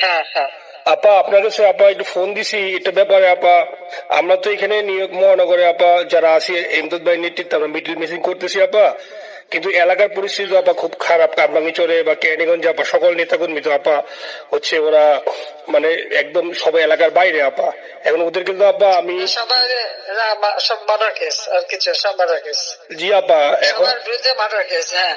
হ্যাঁ হ্যাঁ। আপা আপনার কাছে আপা একটু ফোন দিছি এটা ব্যাপারে আপা। আমরা তো এখানে নিয়োগ মহানগরে আপা যারা আছি এমদাদ ভাই নেতৃত্বে আমরা মিটিং মিটিং করতেছি আপা। কিন্তু এলাকার পরিস্থিতি আপা খুব খারাপ কামরাঙ্গিচরে বা ক্যানিগঞ্জে আপা সকল নেতাকর্মী তো আপা হচ্ছে ওরা মানে একদম সবাই এলাকার বাইরে আপা। এখন ওদের কিন্তু আপা আমি সব মার্ডার কেস আর কিছু সব মার্ডার কেস জি আপা এখন বিরুদ্ধে কেস হ্যাঁ।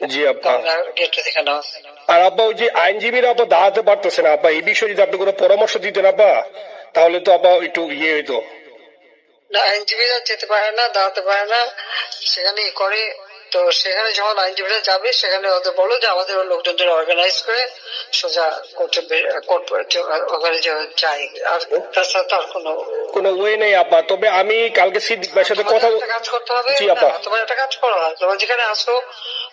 জি আপা। আর আপা ওই যে আইনজীবীরা আপা দাঁড়াতে পারতেছে না আপা। এই বিষয়ে যদি আপনি কোনো পরামর্শ দিতেন আপা তাহলে তো আপা একটু ইয়ে হইতো। না আইনজীবীরা যেতে পারে না দাঁড়াতে পারে না সেখানে করে। তো সেখানে যখন আইনজীবীরা যাবে সেখানে ওদের বলো যে আমাদের লোকজনদের অর্গানাইজ করে সোজা কোর্টে কোর্ট ওখানে যাই আর তাছাড়া কোনো কোনো ওয়ে নেই আপা। তবে আমি কালকে সিদ্দিক ভাইয়ের সাথে কথা কাজ করতে হবে। জি আপা। তোমার একটা কাজ করো। তোমার যেখানে আসো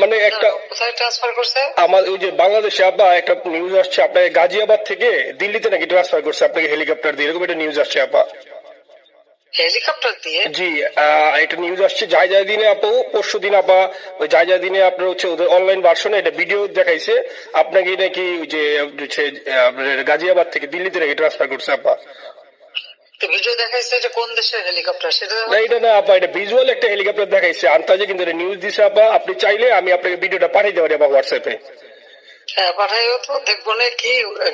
মানে একটা কোথায় ট্রান্সফার করছে? আমার ওই যে বাংলাদেশে আপা একটা নিউজ আসছে আপনার গাজিয়াবাদ থেকে দিল্লিতে নাকি ট্রান্সফার করছে আপনাকে হেলিকপ্টার দিয়ে এরকম একটা নিউজ আসছে আপা হেলিকপ্টার দিয়ে? জি আহ, নিউজ আসছে যাই যাই দিনে আপু পরশু দিন আপা ওই দিনে আপনার হচ্ছে ওদের অনলাইন ভার্সনে এটা ভিডিও দেখাইছে আপনাকে নাকি ওই যে গাজিয়াবাদ থেকে দিল্লিতে নাকি ট্রান্সফার করছে আপা তো ভিডিও দেখাইছে যে কোন দেশের হেলিকপ্টার সেটা না এটা না আপা এটা ভিজুয়াল একটা হেলিকপ্টার দেখাইছে। আন্তাজে কিন্তু এটা নিউজ দিছে আপা। আপনি চাইলে আমি আপনাকে ভিডিওটা পাঠিয়ে দেবো আপা হোয়াটসঅ্যাপে হ্যাঁ পাঠাইও তো দেখব না কি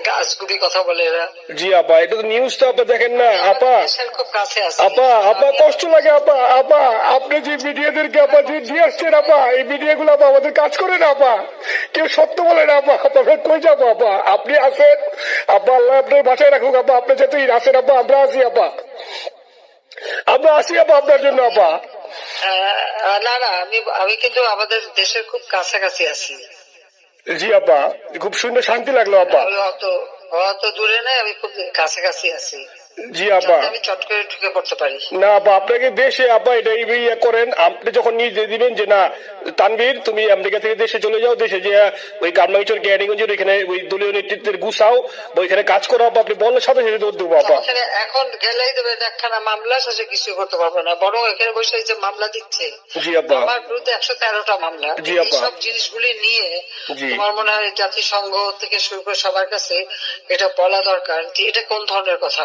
গাছগুলি কথা বলে এরা। জি আপা এটা তো নিউজ তো আপা দেখেন না আপা। খুব কাছে আছে। আপা আপা কষ্ট লাগে আপা আপা। আপনি যে মিডিয়াদেরকে আপা যে দিয়ে আসছেন আপা এই মিডিয়া গুলো আপা আমাদের কাজ করে না আপা। কেউ সত্য বলে না আপা আপা কই যাব আপা? আপনি আছেন আপা আল্লাহ আপনার বাসায় রাখুক আব্বা। আপনি যেতেই আসেন আব্বা আমরা আসি আব্বা। আমরা আসি আব্বা আপনার জন্য আব্বা। না না আমি আমি কিন্তু আমাদের দেশের খুব কাছাকাছি আছি। জি আব্বা খুব সুন্দর শান্তি লাগল আব্বা। হয়তো দূরে নাই আমি খুব কাছাকাছি আছি। জি আপা আমি চট করে ঢুকে পড়তে পারি। না আপা আপনাকে দেশে আপা এটা ইয়ে করেন আপনি যখন নিজে দিবেন যে না তানভীর তুমি আমেরিকা থেকে দেশে চলে যাও দেশে যে ওই ওই দলীয় নেতৃত্বের গুছাও ওইখানে কাজ করো আপা আপনি বললে সাথে সাথে দৌড় দেবো আপা এখন গেলেই দেবে একখানা মামলা শেষে কিছু করতে পারব না বরং এখানে বসে যে মামলা দিচ্ছে জি আপা আমার বিরুদ্ধে একশো তেরোটা মামলা। জি আপা। সব জিনিসগুলি নিয়ে। তোমার মনে হয় জাতিসংঘ থেকে শুরু করে সবার কাছে এটা বলা দরকার যে এটা কোন ধরনের কথা?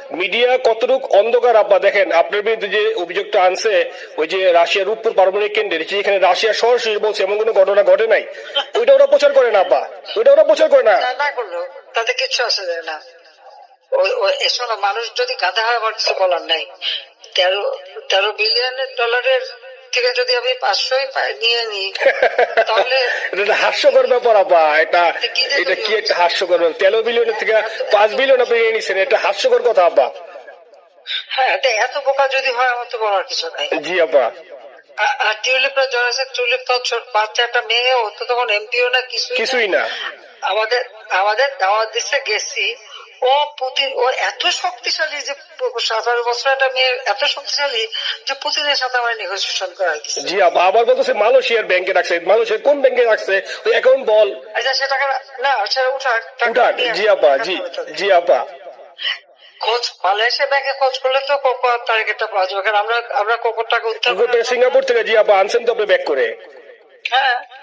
মিডিয়া কতটুক অন্ধকার? আব্বা, দেখেন, আপনার বিরুদ্ধে যে অভিযোগটা আনছে, ওই যে রাশিয়ার রূপপুর পারমাণবিক কেন্দ্রে যেখানে রাশিয়া সরাসরি বলছে, এমন কোনো ঘটনা ঘটে নাই? ওইটা ওরা প্রচার করে না, আব্বা। ওইটা ওরা প্রচার করে না। তাতে কিচ্ছু আসে না। মানুষ যদি গাধা হয়, আমার কিছু বলার নাই। তেরো তেরো বিলিয়ন ডলারের থেকে যদি আমি পাঁচশোই নিয়ে নিই তাহলে এটা হাস্যকর ব্যাপার আপা। এটা এটা কি একটা হাস্যকর ব্যাপার? তেরো বিলিয়নের থেকে পাঁচ বিলিয়ন আপনি নিয়ে নিচ্ছেন এটা হাস্যকর কথা আপা। হ্যাঁ এত বোকা যদি হয় আমার তো বলার কিছু নাই। জি আপা। আর টিউলিপরা জয়েছে টিউলিপ তো ছোট বাচ্চা মেয়ে ও তো তখন এমপিও না কিছুই না। কিছুই না। আমাদের আমাদের দাওয়াত দিচ্ছে গেছি ও পুতিন ও এত শক্তিশালী যে সতেরো বছর একটা মেয়ে এত শক্তিশালী যে সাথে আমার নেগোসিয়েশন করা জি আপা আবার বলতেছে মালয়েশিয়ার ব্যাংকে রাখছে। মালয়েশিয়ার কোন ব্যাংকে রাখছে? ওই অ্যাকাউন্ট বল। আচ্ছা সে টাকা না সেটা উঠাক উঠাক জি আপা জি জি আপা। খোঁজ মালয়েশিয়া ব্যাংকে খোঁজ করলে তো টার্গেটটা পাওয়া যাবে। কারণ আমরা আমরা কোকোর টাকা সিঙ্গাপুর থেকে জি আপা আনছেন তো আপনি ব্যাক করে। হ্যাঁ।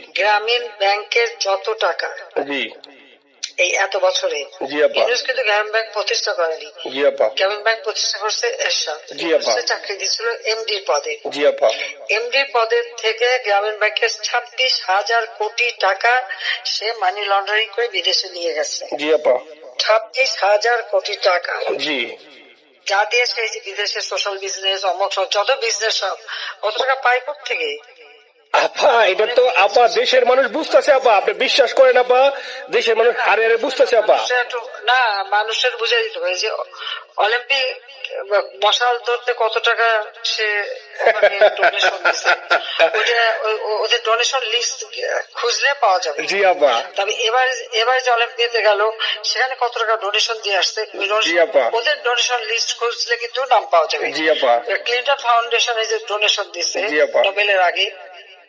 গ্রামীণ ব্যাংকের যত টাকা জি। এই এত বছরে জি, আপা। ইউনুস কিন্তু গ্রামীণ ব্যাংক প্রতিষ্ঠা করেনি। জি আপা। গ্রামীণ ব্যাংক প্রতিষ্ঠা করছে এরশাদ। জি, আপা। সে চাকরি দিচ্ছিল এমডির পদে। জি আপা। এমডির পদের থেকে গ্রামীণ ব্যাংকের ছাব্বিশ হাজার কোটি টাকা সে মানি লন্ডারিং করে বিদেশে নিয়ে গেছে। জি আপা। ছাব্বিশ হাজার কোটি টাকা। জি। যা দিয়ে সেই বিদেশে সোশ্যাল বিজনেস অমক সব যত বিজনেস সব কত টাকা পায় থেকে আপা এটা তো আপা দেশের মানুষ বুঝতেছে আপা। আপনি বিশ্বাস করেন আপা? দেশের মানুষ হারে হারে বুঝতেছে আপা। না মানুষের বুঝে দিতে হবে। যে অলিম্পিক মশাল ধরতে কত টাকা সে ওদের ডোনেশন লিস্ট খুঁজলে পাওয়া যাবে। জি আপা। তবে এবার এবার যে অলিম্পিয়াতে গেল সেখানে কত টাকা ডোনেশন দিয়ে আসছে? ওদের ডোনেশন লিস্ট খুঁজলে কিন্তু নাম পাওয়া যাবে। জি আপা। ক্লিন্টন ফাউন্ডেশনে যে ডোনেশন দিচ্ছে নোবেলের আগে।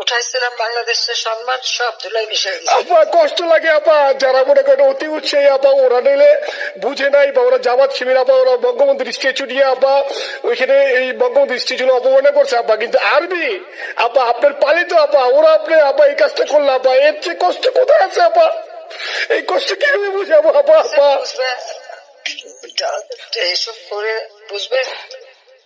উঠাইছিলাম বাংলাদেশের সম্মান সব ধুলাই মিশাই আপা কষ্ট লাগে আপা। যারা মনে করেন অতি উৎসাহী আপা ওরা নিলে বুঝে নাই বা ওরা জামাত শিবির আপা ওরা বঙ্গবন্ধুর স্ট্যাচু নিয়ে আপা ওইখানে এই বঙ্গবন্ধুর স্ট্যাচু অপমানে করছে আপা। কিন্তু আরবি আপা আপনার পালিত আপা ওরা আপনি আপা এই কাজটা করল আপা। এর চেয়ে কষ্ট কোথায় আছে আপা? এই কষ্ট কীভাবে বুঝাবো আপা আপা? এইসব করে বুঝবে?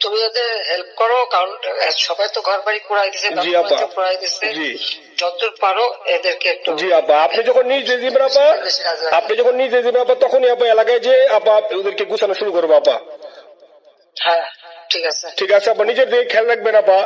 তুমি ওদের হেল্প করো কারণ সবাই তো ঘর বাড়ি কুড়াই দিছে। কুড়াই দিছে। জি। যতদূর পারো এদেরকে একটু জি আপা আপনি যখন নিজ দিবেন আপা আপনি যখন নিজ দিবেন আপা তখনই আপা এলাকায় যে আপা ওদেরকে গুছানো শুরু করব আপা হ্যাঁ ঠিক আছে। ঠিক আছে আপা নিজের দিকে খেয়াল রাখবেন আপা